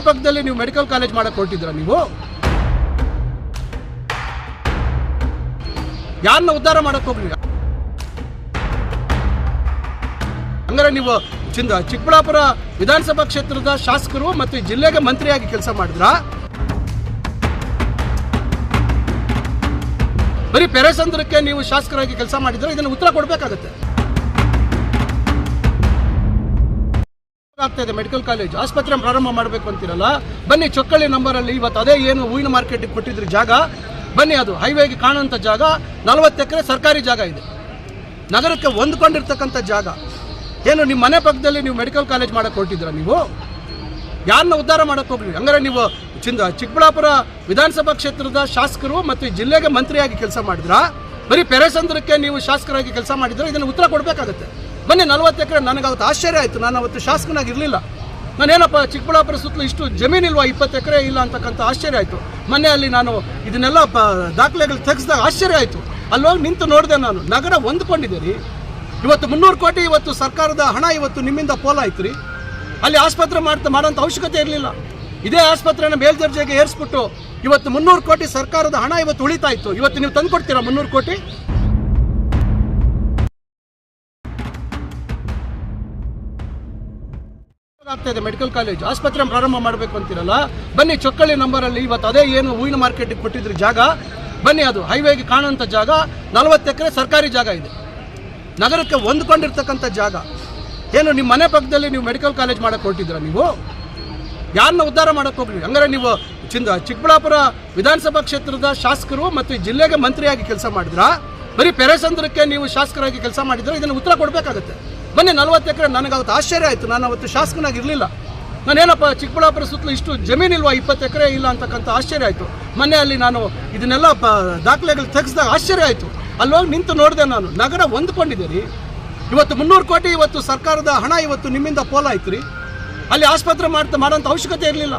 ಮನೆ ಪಕ್ಕದಲ್ಲಿ ನೀವು ಮೆಡಿಕಲ್ ಕಾಲೇಜ್ ಮಾಡಕ್ ಹೊರಟಿದ್ರ ನೀವು? ಯಾರನ್ನ ಉದ್ಧಾರ ಮಾಡಕ್ ಹೋಗ್ಲಿ ಹಂಗಾರೆ ನೀವು ಚಿಂದ, ಚಿಕ್ಕಬಳ್ಳಾಪುರ ವಿಧಾನಸಭಾ ಕ್ಷೇತ್ರದ ಶಾಸಕರು ಮತ್ತು ಜಿಲ್ಲೆಗೆ ಮಂತ್ರಿಯಾಗಿ ಕೆಲಸ ಮಾಡಿದ್ರ? ಬರೀ ಪೆರೆಸಂದ್ರಕ್ಕೆ ನೀವು ಶಾಸಕರಾಗಿ ಕೆಲಸ ಮಾಡಿದ್ರೆ ಇದನ್ನು ಉತ್ತರ ಕೊಡಬೇಕಾಗತ್ತೆ. ಆಗ್ತಾ ಇದೆ ಮೆಡಿಕಲ್ ಕಾಲೇಜ್ ಆಸ್ಪತ್ರೆ ಪ್ರಾರಂಭ ಮಾಡಬೇಕು ಅಂತಿರಲ್ಲ? ಬನ್ನಿ, ಚೊಕ್ಕಳ್ಳಿ ನಂಬರಲ್ಲಿ ಇವತ್ತು ಅದೇ ಏನು ಹೂವಿನ ಮಾರ್ಕೆಟ್ಗೆ ಕೊಟ್ಟಿದ್ರು ಜಾಗ. ಬನ್ನಿ ಅದು ಹೈವೇಗೆ ಕಾಣುವಂಥ ಜಾಗ. ನಲವತ್ತು ಎಕರೆ ಸರ್ಕಾರಿ ಜಾಗ ಇದೆ. ನಗರಕ್ಕೆ ಹೊಂದ್ಕೊಂಡಿರ್ತಕ್ಕಂಥ ಜಾಗ. ಏನು ನಿಮ್ಮ ಮನೆ ಪಕ್ಕದಲ್ಲಿ ನೀವು ಮೆಡಿಕಲ್ ಕಾಲೇಜ್ ಮಾಡಕ್ಕೆ ಹೊರಟಿದ್ರ ನೀವು? ಯಾರನ್ನ ಉದ್ಧಾರ ಮಾಡಕ್ಕೆ ಹೋಗ್ರಿ ಹಂಗಾರೆ ನೀವು ಚಿಂದ, ಚಿಕ್ಕಬಳ್ಳಾಪುರ ವಿಧಾನಸಭಾ ಕ್ಷೇತ್ರದ ಶಾಸಕರು ಮತ್ತು ಜಿಲ್ಲೆಗೆ ಮಂತ್ರಿಯಾಗಿ ಕೆಲಸ ಮಾಡಿದ್ರಾ? ಬರೀ ಪೆರೆಸಂದ್ರಕ್ಕೆ ನೀವು ಶಾಸಕರಾಗಿ ಕೆಲಸ ಮಾಡಿದ್ರೆ? ಇದನ್ನು ಉತ್ತರ ಕೊಡಬೇಕಾಗತ್ತೆ. ಬನ್ನಿ ನಲವತ್ತು ಎಕರೆ ನನಗೆ ಅವತ್ತು ಆಶ್ಚರ್ಯ ಆಯಿತು. ನಾನು ಅವತ್ತು ಶಾಸಕನಾಗಿರಲಿಲ್ಲ. ನಾನೇನಪ್ಪ, ಚಿಕ್ಕಬಳ್ಳಾಪುರ ಸುತ್ತಲೂ ಇಷ್ಟು ಜಮೀನಿಲ್ವಾ ಇಪ್ಪತ್ತು ಎಕರೆ ಇಲ್ಲ ಅಂತಕ್ಕಂಥ ಆಶ್ಚರ್ಯ ಆಯಿತು. ಮೊನ್ನೆ ಅಲ್ಲಿ ನಾನು ಇದನ್ನೆಲ್ಲ ಪ ದಾಖಲೆಗಳು ತೆಗೆಸಿದಾಗ ಆಶ್ಚರ್ಯ ಆಯಿತು. ಅಲ್ಲೋಗಿ ನಿಂತು ನೋಡಿದೆ ನಾನು. ನಗರ ಹೊಂದ್ಕೊಂಡಿದ್ದೀರಿ ಇವತ್ತು ಮುನ್ನೂರು ಕೋಟಿ ಇವತ್ತು ಸರ್ಕಾರದ ಹಣ ಇವತ್ತು ನಿಮ್ಮಿಂದ ಪೋಲಾಯ್ತು ರೀ. ಅಲ್ಲಿ ಆಸ್ಪತ್ರೆ ಮಾಡ್ತಾ ಮಾಡೋಂಥ ಅವಶ್ಯಕತೆ ಇರಲಿಲ್ಲ. ಇದೇ ಆಸ್ಪತ್ರೆನ ಮೇಲ್ದರ್ಜೆಗೆ ಏರಿಸ್ಬಿಟ್ಟು ಇವತ್ತು ಮುನ್ನೂರು ಕೋಟಿ ಸರ್ಕಾರದ ಹಣ ಇವತ್ತು ಉಳಿತಾಯಿತು ಇವತ್ತು ನೀವು ತಂದ್ಕೊಡ್ತೀರಾ ಮುನ್ನೂರು ಕೋಟಿ? ಆಗ್ತಾ ಇದೆ ಮೆಡಿಕಲ್ ಕಾಲೇಜ್ ಆಸ್ಪತ್ರೆ ಪ್ರಾರಂಭ ಮಾಡಬೇಕು ಅಂತಿರಲ್ಲ? ಬನ್ನಿ, ಚೊಕ್ಕಳ್ಳಿ ನಂಬರಲ್ಲಿ ಇವತ್ತು ಅದೇ ಏನು ಹೂವಿನ ಮಾರ್ಕೆಟಿಗೆ ಕೊಟ್ಟಿದ್ರಿ ಜಾಗ. ಬನ್ನಿ, ಅದು ಹೈವೇಗೆ ಕಾಣುವಂಥ ಜಾಗ. ನಲವತ್ತು ಎಕರೆ ಸರ್ಕಾರಿ ಜಾಗ ಇದೆ. ನಗರಕ್ಕೆ ಹೊಂದ್ಕೊಂಡಿರ್ತಕ್ಕಂಥ ಜಾಗ. ಏನು ನಿಮ್ಮ ಮನೆ ಪಕ್ಕದಲ್ಲಿ ನೀವು ಮೆಡಿಕಲ್ ಕಾಲೇಜ್ ಮಾಡಕ್ಕೆ ಹೊರಟಿದ್ರ ನೀವು? ಯಾರನ್ನ ಉದ್ಧಾರ ಮಾಡಕ್ಕೆ ಹೋಗ್ರಿ ಹಂಗಾರೆ ನೀವು ಚಿಂದ, ಚಿಕ್ಕಬಳ್ಳಾಪುರ ವಿಧಾನಸಭಾ ಕ್ಷೇತ್ರದ ಶಾಸಕರು ಮತ್ತು ಜಿಲ್ಲೆಗೆ ಮಂತ್ರಿಯಾಗಿ ಕೆಲಸ ಮಾಡಿದ್ರಾ? ಬರೀ ಪೆರೆಸಂದ್ರಕ್ಕೆ ನೀವು ಶಾಸಕರಾಗಿ ಕೆಲಸ ಮಾಡಿದ್ರೆ ಇದನ್ನು ಉತ್ತರ ಕೊಡಬೇಕಾಗತ್ತೆ. ಬನ್ನಿ, ನಲವತ್ತು ಎಕರೆ ನನಗಾವತ್ತು ಆಶ್ಚರ್ಯ ಆಯಿತು. ನಾನು ಅವತ್ತು ಶಾಸಕನಾಗಿರಲಿಲ್ಲ. ನಾನೇನಪ್ಪ, ಚಿಕ್ಕಬಳ್ಳಾಪುರ ಸುತ್ತಲೂ ಇಷ್ಟು ಜಮೀನಿಲ್ವಾ ಇಪ್ಪತ್ತು ಎಕರೆ ಇಲ್ಲ ಅಂತಕ್ಕಂಥ ಆಶ್ಚರ್ಯ ಆಯಿತು. ಮೊನ್ನೆ ಅಲ್ಲಿ ನಾನು ಇದನ್ನೆಲ್ಲ ಪ, ದಾಖಲೆಗಳು ತೆಗೆಸಿದಾಗ ಆಶ್ಚರ್ಯ ಆಯಿತು. ಅಲ್ಲೋಗಿ ನಿಂತು ನೋಡಿದೆ ನಾನು. ನಗರ ಹೊಂದ್ಕೊಂಡಿದ್ದೀರಿ ಇವತ್ತು ಮುನ್ನೂರು ಕೋಟಿ ಇವತ್ತು ಸರ್ಕಾರದ ಹಣ ಇವತ್ತು ನಿಮ್ಮಿಂದ ಪೋಲಾಯ್ತು ರೀ. ಅಲ್ಲಿ ಆಸ್ಪತ್ರೆ ಮಾಡ್ತಾ ಮಾಡೋಂಥ ಅವಶ್ಯಕತೆ ಇರಲಿಲ್ಲ.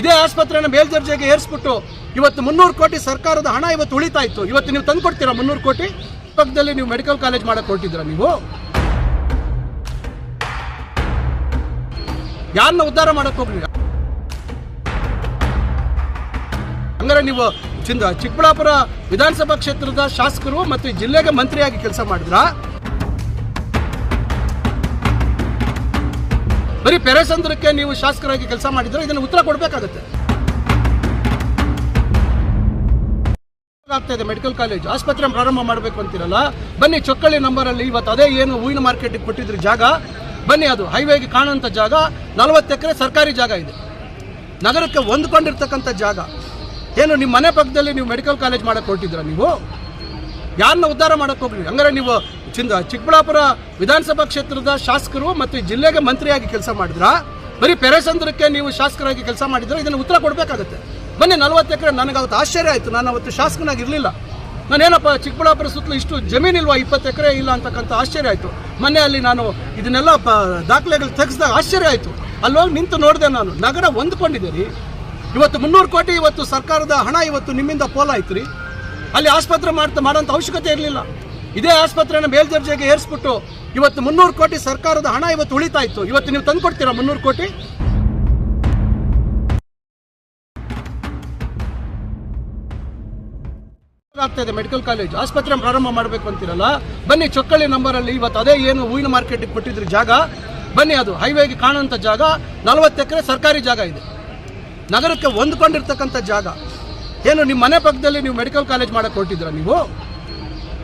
ಇದೇ ಆಸ್ಪತ್ರೆನ ಮೇಲ್ದರ್ಜೆಗೆ ಏರಿಸ್ಬಿಟ್ಟು ಇವತ್ತು ಮುನ್ನೂರು ಕೋಟಿ ಸರ್ಕಾರದ ಹಣ ಇವತ್ತು ಉಳಿತಾ ಇತ್ತು. ಇವತ್ತು ನೀವು ತಂದು ಕೊಡ್ತೀರಾ ಮುನ್ನೂರು ಕೋಟಿ? ಪಕ್ಕದಲ್ಲಿ ನೀವು ಮೆಡಿಕಲ್ ಕಾಲೇಜ್ ಮಾಡಕ್ಕೆ ಹೊರಟಿದ್ರ ನೀವು? ಯಾರನ್ನ ಉದ್ಧಾರ ಮಾಡಕ್ಕೆ ಹೋಗ್ಲಿ ಹಂಗಾರೆ ನೀವು ಚಿಂದ ಚಿಕ್ಕಬಳ್ಳಾಪುರ ವಿಧಾನಸಭಾ ಕ್ಷೇತ್ರದ ಶಾಸಕರು ಮತ್ತು ಜಿಲ್ಲೆಗೆ ಮಂತ್ರಿಯಾಗಿ ಕೆಲಸ ಮಾಡಿದ್ರಾ? ಬರೀ ಪೆರೆಸಂದ್ರಕ್ಕೆ ನೀವು ಶಾಸಕರಾಗಿ ಕೆಲಸ ಮಾಡಿದ್ರೆ ಇದನ್ನು ಉತ್ತರ ಕೊಡಬೇಕಾಗತ್ತೆ. ಆಗ್ತಾ ಇದೆ ಮೆಡಿಕಲ್ ಕಾಲೇಜ್ ಆಸ್ಪತ್ರೆ ಪ್ರಾರಂಭ ಮಾಡಬೇಕು ಅಂತಿರಲ್ಲ? ಬನ್ನಿ, ಚೊಕ್ಕಳ್ಳಿ ನಂಬರಲ್ಲಿ ಇವತ್ತು ಅದೇ ಏನು ಹೂವಿನ ಮಾರ್ಕೆಟ್ಗೆ ಕೊಟ್ಟಿದ್ರಿ ಜಾಗ? ಬನ್ನಿ, ಅದು ಹೈವೇಗೆ ಕಾಣುವಂಥ ಜಾಗ. ನಲವತ್ತು ಎಕರೆ ಸರ್ಕಾರಿ ಜಾಗ ಇದೆ. ನಗರಕ್ಕೆ ಹೊಂದ್ಕೊಂಡಿರ್ತಕ್ಕಂಥ ಜಾಗ. ಏನು ನಿಮ್ಮ ಮನೆ ಪಕ್ಕದಲ್ಲಿ ನೀವು ಮೆಡಿಕಲ್ ಕಾಲೇಜ್ ಮಾಡಕ್ಕೆ ಹೊರಟಿದ್ರ ನೀವು? ಯಾರನ್ನ ಉದ್ಧಾರ ಮಾಡಕ್ಕೆ ಹೋಗ್ಲಿ? ಹಂಗಾರೆ ನೀವು ಚಿಂದ, ಚಿಕ್ಕಬಳ್ಳಾಪುರ ವಿಧಾನಸಭಾ ಕ್ಷೇತ್ರದ ಶಾಸಕರು ಮತ್ತು ಜಿಲ್ಲೆಗೆ ಮಂತ್ರಿಯಾಗಿ ಕೆಲಸ ಮಾಡಿದ್ರ? ಬರೀ ಪೆರೆಸಂದ್ರಕ್ಕೆ ನೀವು ಶಾಸಕರಾಗಿ ಕೆಲಸ ಮಾಡಿದ್ರೆ? ಇದನ್ನು ಉತ್ತರ ಕೊಡಬೇಕಾಗತ್ತೆ. ಬನ್ನಿ, ನಲವತ್ತು ಎಕರೆ ನನಗಾವತ್ತು ಆಶ್ಚರ್ಯ ಆಯಿತು. ನಾನು ಅವತ್ತು ಶಾಸಕನಾಗಿರಲಿಲ್ಲ. ನಾನೇನಪ್ಪ ಚಿಕ್ಕಬಳ್ಳಾಪುರ ಸುತ್ತಲೂ ಇಷ್ಟು ಜಮೀನಿಲ್ವಾ ಇಪ್ಪತ್ತು ಎಕರೆ ಇಲ್ಲ ಅಂತಕ್ಕಂಥ ಆಶ್ಚರ್ಯ ಆಯಿತು. ಮೊನ್ನೆ ಅಲ್ಲಿ ನಾನು ಇದನ್ನೆಲ್ಲ ಪ, ದಾಖಲೆಗಳು ತೆಗೆಸಿದಾಗ ಆಶ್ಚರ್ಯ ಆಯಿತು. ಅಲ್ಲೋಗಿ ನಿಂತು ನೋಡಿದೆ ನಾನು. ನಗರ ಹೊಂದ್ಕೊಂಡಿದ್ದೀರಿ ಇವತ್ತು ಮುನ್ನೂರು ಕೋಟಿ ಇವತ್ತು ಸರ್ಕಾರದ ಹಣ ಇವತ್ತು ನಿಮ್ಮಿಂದ ಪೋಲಾಯ್ತು ರೀ. ಅಲ್ಲಿ ಆಸ್ಪತ್ರೆ ಮಾಡ್ತಾ ಮಾಡೋಂಥ ಅವಶ್ಯಕತೆ ಇರಲಿಲ್ಲ. ಇದೇ ಆಸ್ಪತ್ರೆನ ಮೇಲ್ದರ್ಜೆಗೆ ಏರಿಸ್ಬಿಟ್ಟು ಇವತ್ತು ಮುನ್ನೂರು ಕೋಟಿ ಸರ್ಕಾರದ ಹಣ ಇವತ್ತು ಉಳಿತಾಯಿತ್ತು ಇವತ್ತು ನೀವು ತಂದುಕೊಡ್ತೀರಾ ಮುನ್ನೂರು ಕೋಟಿ? ಆಗ್ತಾ ಇದೆ ಮೆಡಿಕಲ್ ಕಾಲೇಜ್ ಆಸ್ಪತ್ರೆ ಪ್ರಾರಂಭ ಮಾಡಬೇಕು ಅಂತಿರಲ್ಲ? ಬನ್ನಿ, ಚೊಕ್ಕಳ್ಳಿ ನಂಬರಲ್ಲಿ ಇವತ್ತು ಅದೇ ಏನು ಹೂವಿನ ಮಾರ್ಕೆಟ್ಗೆ ಕೊಟ್ಟಿದ್ರು ಜಾಗ. ಬನ್ನಿ ಅದು ಹೈವೇಗೆ ಕಾಣುವಂಥ ಜಾಗ. ನಲವತ್ತು ಎಕರೆ ಸರ್ಕಾರಿ ಜಾಗ ಇದೆ. ನಗರಕ್ಕೆ ಹೊಂದ್ಕೊಂಡಿರ್ತಕ್ಕಂಥ ಜಾಗ. ಏನು ನಿಮ್ಮ ಮನೆ ಪಕ್ಕದಲ್ಲಿ ನೀವು ಮೆಡಿಕಲ್ ಕಾಲೇಜ್ ಮಾಡಕ್ಕೆ ಹೊರಟಿದ್ರ ನೀವು?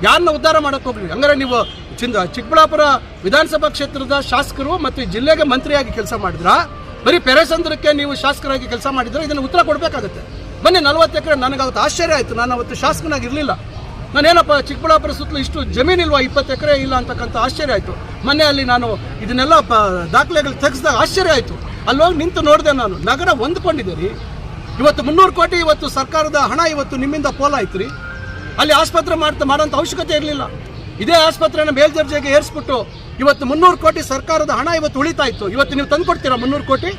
ಯಾರನ್ನ ಉದ್ಧಾರ ಮಾಡಕ್ಕೆ ಹೋಗ್ರಿ ಹಂಗಾರೆ ನೀವು ಚಿಂದ, ಚಿಕ್ಕಬಳ್ಳಾಪುರ ವಿಧಾನಸಭಾ ಕ್ಷೇತ್ರದ ಶಾಸಕರು ಮತ್ತು ಜಿಲ್ಲೆಗೆ ಮಂತ್ರಿಯಾಗಿ ಕೆಲಸ ಮಾಡಿದ್ರ? ಬರೀ ಪೆರೆಸಂದ್ರಕ್ಕೆ ನೀವು ಶಾಸಕರಾಗಿ ಕೆಲಸ ಮಾಡಿದ್ರೆ? ಇದನ್ನು ಉತ್ತರ ಕೊಡಬೇಕಾಗತ್ತೆ. ಬನ್ನಿ ನಲವತ್ತು ಎಕರೆ ನನಗೆ ಅವತ್ತು ಆಶ್ಚರ್ಯ ಆಯಿತು. ನಾನು ಅವತ್ತು ಶಾಸಕನಾಗಿ ಇರಲಿಲ್ಲ ನಾನೇನಪ್ಪ, ಚಿಕ್ಕಬಳ್ಳಾಪುರ ಸುತ್ತಲೂ ಇಷ್ಟು ಜಮೀನಿಲ್ವಾ ಇಪ್ಪತ್ತು ಎಕರೆ ಇಲ್ಲ ಅಂತಕ್ಕಂಥ ಆಶ್ಚರ್ಯ ಆಯಿತು. ಮೊನ್ನೆ ಅಲ್ಲಿ ನಾನು ಇದನ್ನೆಲ್ಲ ಪ, ದಾಖಲೆಗಳು ತೆಗೆಸಿದಾಗ ಆಶ್ಚರ್ಯ ಆಯಿತು. ಅಲ್ಲೋಗಿ ನಿಂತು ನೋಡಿದೆ ನಾನು. ನಗರ ಹೊಂದ್ಕೊಂಡಿದ್ದೀರಿ. ಇವತ್ತು ಮುನ್ನೂರು ಕೋಟಿ ಇವತ್ತು ಸರ್ಕಾರದ ಹಣ ಇವತ್ತು ನಿಮ್ಮಿಂದ ಪೋಲ ಆಯ್ತು ರೀ. ಅಲ್ಲಿ ಆಸ್ಪತ್ರೆ ಮಾಡ್ತಾ ಮಾಡೋಂಥ ಅವಶ್ಯಕತೆ ಇರಲಿಲ್ಲ. ಇದೇ ಆಸ್ಪತ್ರೆನ ಮೇಲ್ದರ್ಜೆಗೆ ಏರಿಸ್ಬಿಟ್ಟು ಇವತ್ತು ಮುನ್ನೂರು ಕೋಟಿ ಸರ್ಕಾರದ ಹಣ ಇವತ್ತು ಉಳಿತಾಯಿತ್ತು ಇವತ್ತು ನೀವು ತಂದು ಕೊಡ್ತೀರಾ ಮುನ್ನೂರು ಕೋಟಿ?